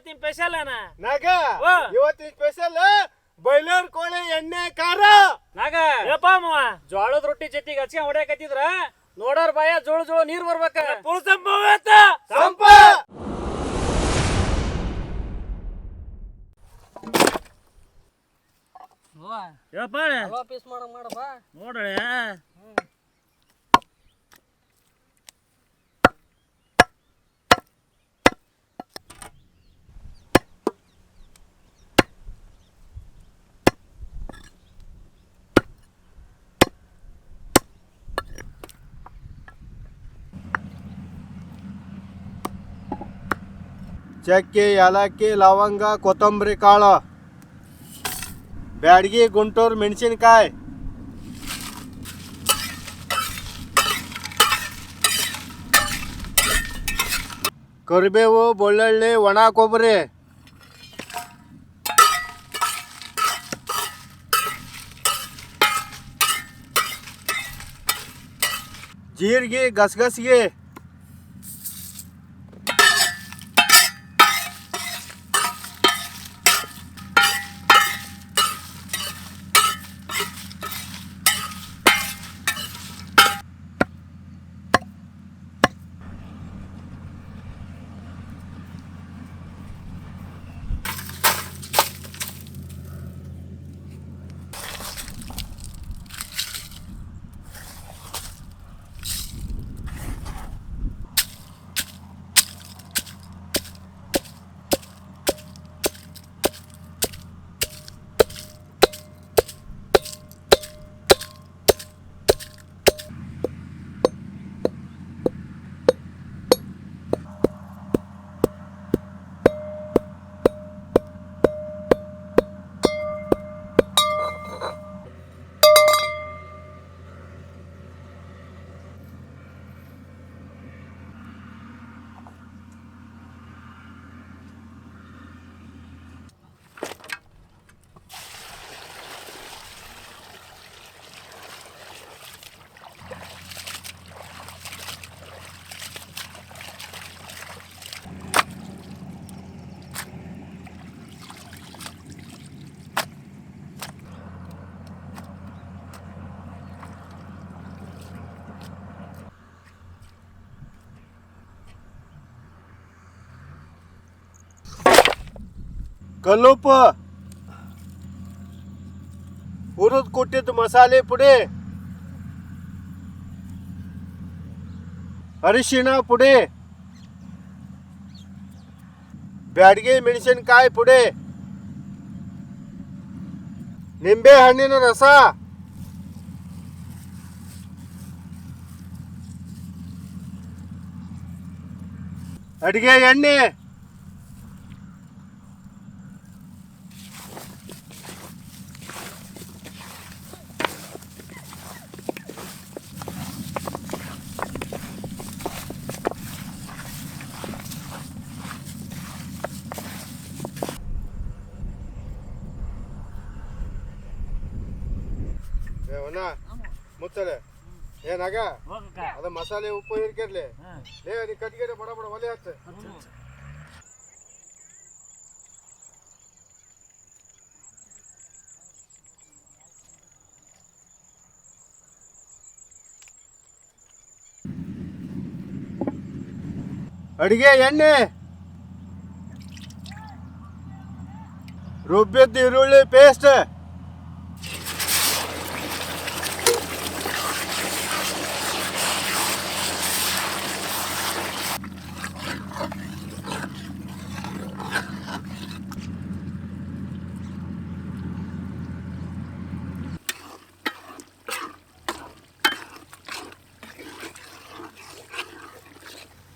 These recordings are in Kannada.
ಇವತ್ತಿನ ಸ್ಪೆಷಲ್ ಅನಾ ನಾಗ. ಇವತ್ತಿನ ಸ್ಪೆಷಲ್ ಬೈಲರ್ ಕೋಳಿ ಎಣ್ಣೆ ಖಾರ. ನಾಗ ಯಪ್ಪ ಮಾವ? ಜೋಳದ ರೊಟ್ಟಿ ಜೊತೆಗೆ ಹಚ್ಕೊಂಡ್ ಹೊಡ್ಯಾಕತ್ತಿದ್ರ? ನೋಡೋರ್ ಬಾಯ ಜೋಳ ಜೋಳ ನೀರ್ ಬರ್ಬೇಕ. ಫುಲ್ ಸಂಭವ ಸಂಪ ಯಪ್ಪ ಪೀಸ್ ಮಾಡ ಮಾಡಪ್ಪ ನೋಡ್ರಿ ಚಕ್ಕೆ ಏಲಕ್ಕಿ ಲವಂಗ ಕೊತ್ತಂಬರಿ ಕಾಳು ಬ್ಯಾಡಗಿ ಗುಂಟೂರು ಮೆಣಸಿನ್ಕಾಯಿ ಕರಿಬೇವು ಬೆಳ್ಳುಳ್ಳಿ ಒಣ ಕೊಬ್ಬರಿ ಜೀರಿಗೆ ಗಸಗಸಿಗೆ ಕಲ್ಲುಪ್ಪು. ಹುರಿದು ಕೊಟ್ಟಿದ್ದು ಮಸಾಲೆ ಪುಡಿ. ಅರಿಶಿಣ ಪುಡಿ. ಬ್ಯಾಡಗಿ ಮೆಣಸಿನಕಾಯಿ ಪುಡಿ. ನಿಂಬೆ ಹಣ್ಣಿನ ರಸ. ಅಡಿಗೆ ಎಣ್ಣೆ. ಮುತ್ತಲೆ ಏನಾಗ ಅದ ಮಸಾಲೆ ಉಪ್ಪು ಇರ್ಕಿರ್ಲಿ ಲೇ ನೀ ಕಟ್ಗೆರೆ ಬಡ ಬಡ ಒಲೆ ಹಚ್ಚ. ಅಡಿಗೆ ಎಣ್ಣೆ. ರುಬ್ಬಿದ್ದ ಈರುಳ್ಳಿ ಪೇಸ್ಟ್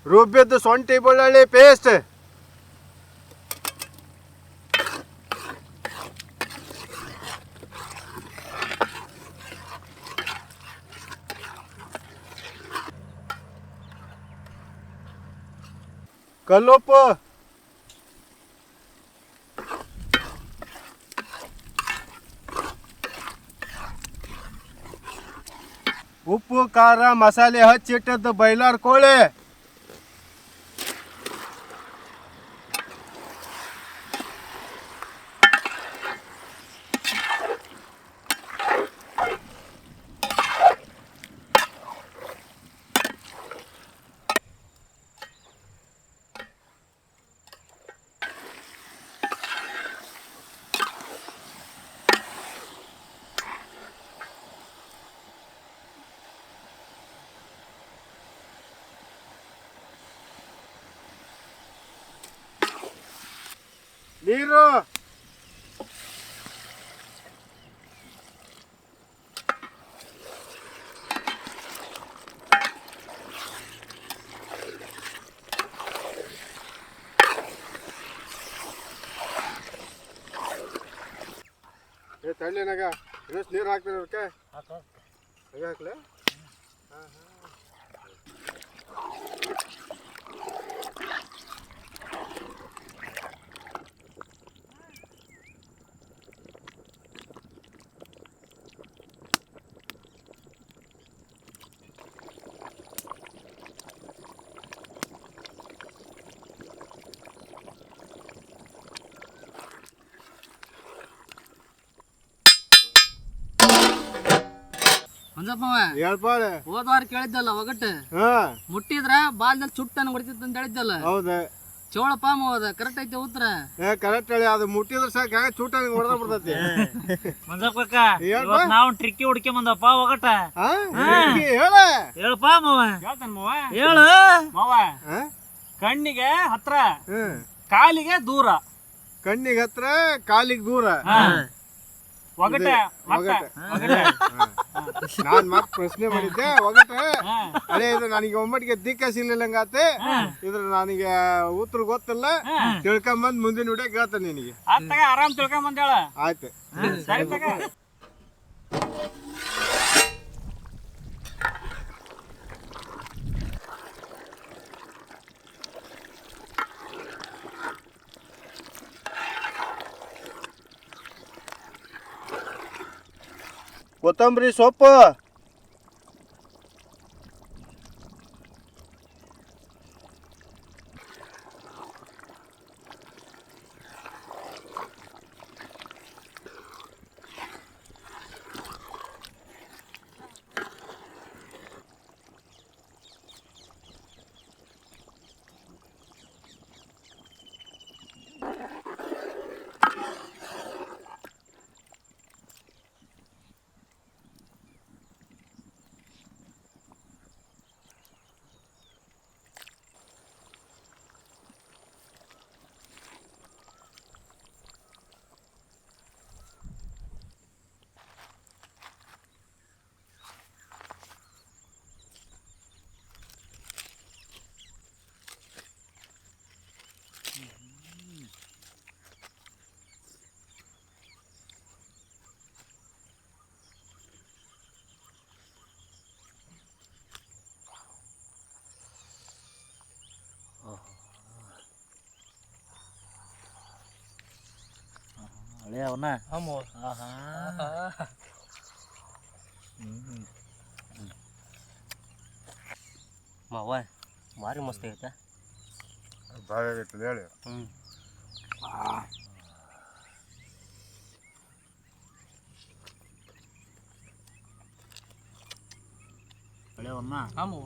ರುಬ್ಬಿದ್ದು ಸೊಂಟಿ ಬೆಳ್ಳುಳ್ಳಿ ಪೇಸ್ಟ್ ಕಲ್ಲುಪ್ಪು ಉಪ್ಪು ಖಾರ ಮಸಾಲೆ ಹಚ್ಚಿಟ್ಟದ್ದು ಬೈಲಾರ್ ಕೋಳಿ ನೀರು ಏ ತಳ್ಳಿನಾಗ ಇನ್ನಷ್ಟು ನೀರು ಹಾಕ್ತೀನಿ ಅದಕ್ಕೆ? ಹಂಗೆ ಹಾಕ್ಲೆ? ಮಂಜಪ್ಪವ ಹೇಳ್ಪಾಳೆ ಹೋದ ವಾರ ಕೇಳಿದ್ದಲ್ಲ ಒಗಟ್ಟು ಹಾ. ಮುಟ್ಟಿದ್ರ ಬಾಲ್ದಲ್ಲಿ ಚುಟ್ಟನ ಹೊಡಿತಿತ್ತು ಅಂತ ಹೇಳಿದ್ದಲ್ಲ. ಹೌದು. ಚೋಳಪ್ಪ ಹೋದ ಕರೆಕ್ಟ್ ಐತೆ ಉತ್ತರ. ಏ ಕರೆಕ್ಟ್ ಹೇಳಿ ಅದು ಮುಟ್ಟಿದ್ರೆ ಸಾಕು ಚೂಟ ಹೊಡೆದ ಬಿಡ್ತೈತಿ? ಮಂಜಪ್ಪ. ಇವತ್ತು ನಾವು ಟ್ರಿಕ್ಕಿ ಹುಡ್ಕೊಂಡ್ ಬಂದಪ್ಪ ಒಗಟ. ಹಾ ಹೇಳ. ಹೇಳಪ್ಪ ಮಾವ. ಹೇಳ್ತಾನ ಮಾವ. ಹೇಳು. ಮಾವ ಕಣ್ಣಿಗೆ ಹತ್ರ ಕಾಲಿಗೆ ದೂರ. ಕಣ್ಣಿಗೆ ಹತ್ರ ಕಾಲಿಗೆ ದೂರ. ಒಗಟ ಮತ್ತ ಒಗಟ. ನಾನ್ ಮತ್ ಪ್ರಶ್ನೆ ಮಾಡಿದ್ದೆ ಒಗಟ ಅದೇ ಇದು ನನಗೆ ಒಮ್ಮಟಿಗೆ ದಿಕ್ಕ ಸಿಗ್ಲಿಲ್ಲಂಗಾತೆ ಇದ್ರ ನನಗೆ ಉತ್ತರ ಗೊತ್ತಿಲ್ಲ. ತಿಳ್ಕೊಂಬಂದ್ ಮುಂದಿನ ವಿಡಿಯೋ ಕೇಳ್ತಾನೆ ನಿನಗೆ. ಆರಾಮ್ ತಿಳ್ಕೊಂಡ್ ಬಂದೇಳ ಆಯ್ತು ಸರಿ ಕೊತ್ತಂಬರಿ ಸೊಪ್ಪು ಹಳೆ ಆಹಾ. ಮಾವ ಭಾರಿ ಮಸ್ತ್ ಐತೆ ಭಾಳ ಐತೆ ಹೇಳಿ. ಹಳೆ ಅವನ್ನ ಆಮು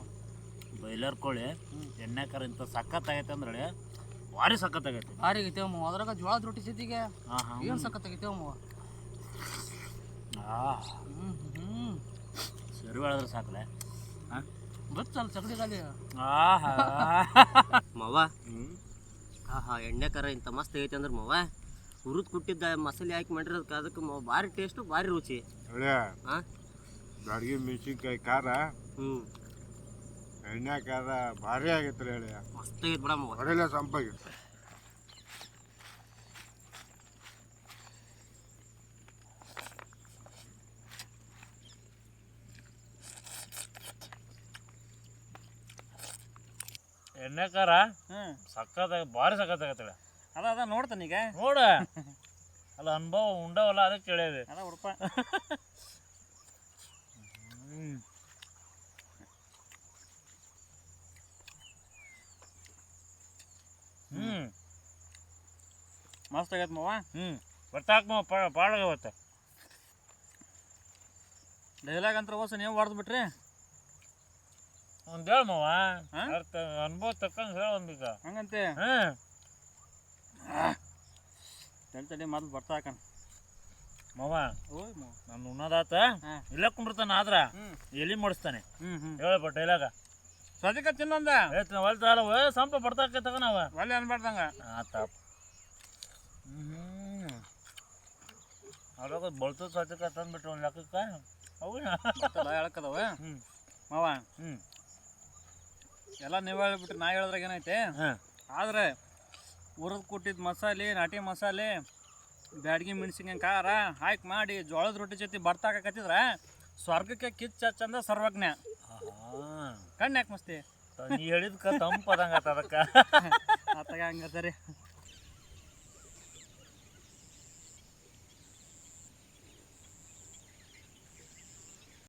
ಬೈಲರ್ ಕೋಳಿ. ಎಣ್ಣೆ ಕರ ಇಂಥ ಸಕ್ಕತ್ತಾಗೈತೆ ಅಂದ್ರೆ ಭಾರಿ ಸಖತ್ ಆಗೈತೆ ಭಾರಿ ಆಗೈತೆ ಅಮ್ಮ ಅದ್ರಾಗ ಜೋಳದ ರೊಟ್ಟಿ ಸಿದ್ದಿಗೆ ಹಾ ಹಾ. ಏನ್ ಸಖತ್ ಆಗೈತೆ ಅಮ್ಮ ಸರಿ ಹೇಳಿದ್ರೆ ಸಾಕಲೆ? ಗೊತ್ತಲ್ಲ ಚಕಡಿಗಾಲಿ ಆಹಾ ಮಾವ ಆಹಾ ಎಣ್ಣೆ ಕರ ಇಂಥ ಮಸ್ತ್ ಐತೆ ಅಂದ್ರೆ ಮವ ಹುರಿದ್ ಕುಟ್ಟಿದ್ದ ಮಸಾಲೆ ಹಾಕಿ ಮಾಡಿರೋದಕ್ಕೆ ಅದಕ್ಕೆ ಮವ ಭಾರಿ ಟೇಸ್ಟು ಭಾರಿ ರುಚಿ. ಹಾಂ? ಹಾ ಮೆಣಸಿನ್ಕಾಯಿ ಖಾರ. ಹ್ಞೂ ಎಣ್ಣೆ ಖಾರ ಭಾರಿ ಆಗೈತ್ರಿ ಹೇಳಿ ಮಸ್ತ್ ಆಗೈತೆ ಬಿಡ ಮಾವ ಹೊಡೆಯಲ್ಲ ಸಂಪಾಗಿ ಎಣ್ಣೆ ಕಾರ ಹ್ಮ್ ಸಖತ್ ಭಾರಿ ಸಖತ್ ಆಗೈತೆ ಅದ ಅದ ನೋಡ್ತಾನ ಈಗ ನೋಡ ಅಲ್ಲ ಅನುಭವ ಉಂಡವಲ್ಲ ಅದಕ್ಕೆ ಕೇಳೇವಿ ಅದ ಹುಡುಪ ಹ್ಮ್. ಮಸ್ತ್ ಆಗೈತೆ ಮಾವ. ಹ್ಮ್. ಬರ್ತಾಕ ಪಾಡಾಗವತ್ತ ಡೈಲಾಗ್ ಅಂತ ಹೋಸ ನೀವು ಹೊಡೆದು ಬಿಟ್ರಿ. ಒಂದು ಹೇಳ ಮಾವ. ಹಾ? ಅರ್ಥ ಅನುಭವ ತಕ್ಕಂಗೆ ಹೇಳ ಒಂದೀಗ ಹಂಗಂತೆ? ಹ್ಮ್ ತಡಿ ತಡಿ ಮೊದ್ಲು ಬರ್ತಾಕನ್ ಮಾವ ಓಯ್ ಮಾವ. ನಾನು ಉಣ್ಣದಾತ. ಹಾ. ಇಲ್ಲ ಕುಂಡಿರ್ತಾನ ಆದ್ರ ಎಲ್ಲಿ ಎಲಿ ಮಾಡಿಸ್ತಾನೆ. ಹೇಳಪ್ಪ ಡೈಲಾಗ ಸದ್ಯಕ್ಕ ತಿನ್ನೊಂದ? ಹೇಳ್ತಾನೆ ಹೊಲ್ತಾಳ ಸಂಪ ಬರ್ತಾಕ ತಗೋನವ ಒಳ್ಳೆ ಅನ್ಬಾರ್ದಂಗ. ಆತ ಹ್ಮ್. ಅವಾಗ ಬಳ್ತು ಸತ್ಯಕ ತಂದ್ಬಿಟ್ರು ಒಂದು ಲೆಕ್ಕಕ್ಕೆ. ಅವು ಹ್ಮ್. ಮಾವ ಹ್ಞೂ ಎಲ್ಲ ನೀವು ಹೇಳ್ಬಿಟ್ರಿ ನಾ ಹೇಳಿದ್ರಾಗ ಏನೈತೆ? ಆದ್ರೆ ಹುರಿದು ಕೊಟ್ಟಿದ್ದ ಮಸಾಲೆ ನಾಟಿ ಮಸಾಲೆ ಬ್ಯಾಡ್ಗಿ ಮೆಣಸಿನ್ಕಾಯಿ ಖಾರ ಹಾಕಿ ಮಾಡಿ ಜೋಳದ ರೊಟ್ಟಿ ಜೊತೆ ಬರ್ತಾಕತ್ತಿದ್ರ ಸ್ವರ್ಗಕ್ಕೆ ಕಿಚ್ಚ ಚಂದ ಸರ್ವಜ್ಞ. ಕಣ್ಣು ಯಾಕೆ ಮಸ್ತಿ ನೀ ಹೇಳಿದ್ಕ ತಂಪದಂಗ ಅದಕ್ಕೆ. ಆತಾಗ ಹಂಗದ ರೀ.